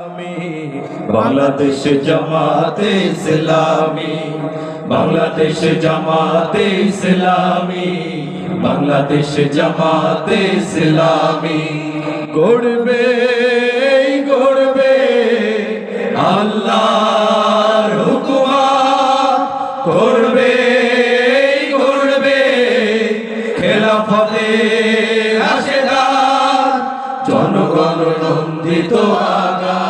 আমি বাংলাদেশ জামাতে ইসলামী। বাংলাদেশ জামাতে ইসলামী। বাংলাদেশ জামাতে ইসলামী। গড়বে গড়বে আল্লাহর হুকুমা। করবে করবে খেলাফতে রাশেদার জনগণ নন্দিত আগামী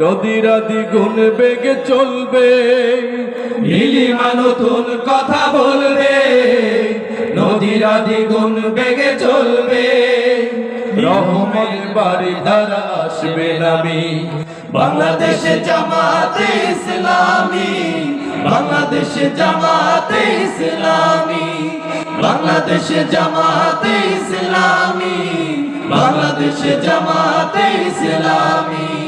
রদিরা দ্বিগুণ বেগে চলবে। নীলিমা নতুন কথা বলবে। নদীরা দ্বিগুণ বেগে চলবে। রহমান বাড়ি ধারা আসবে নামি। বাংলাদেশে জামাতে ইসলামী। বাংলাদেশে জামাতে ইসলামী। বাংলাদেশে জামাতে ইসলামী। বাংলাদেশে জামাতে ইসলামী।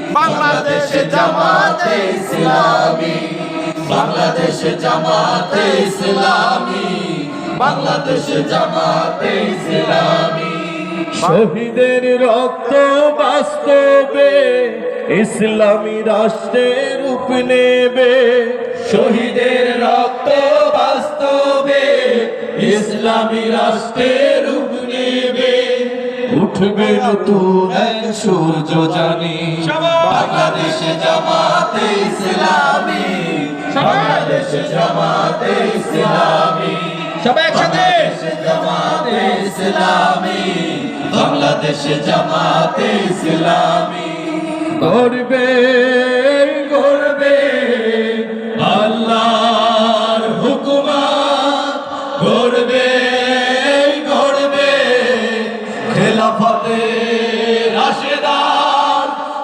বাংলাদেশ জামাতে ইসলামী, বাংলাদেশে জামাতে ইসলামী, বাংলাদেশে জামাতে ইসলামী। শহীদের রক্ত বাস্তবে, ইসলামী রাষ্ট্রের রূপ নেবে। শহীদের রক্ত বাস্তবে, ইসলামী রাষ্ট্রের রূপ উঠবে নতুন এক সূর্য জানি। বাংলাদেশে জামাতে ইসলামী। বাংলাদেশে জামাতে ইসলামী। সবাই একসাথে। জামাতে ইসলামী। বাংলাদেশে জামাতে ইসলামী। গর্বে গর্বে আল্লাহর হুকুমত। গর্বে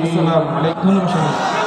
আসসালামু আলাইকুম।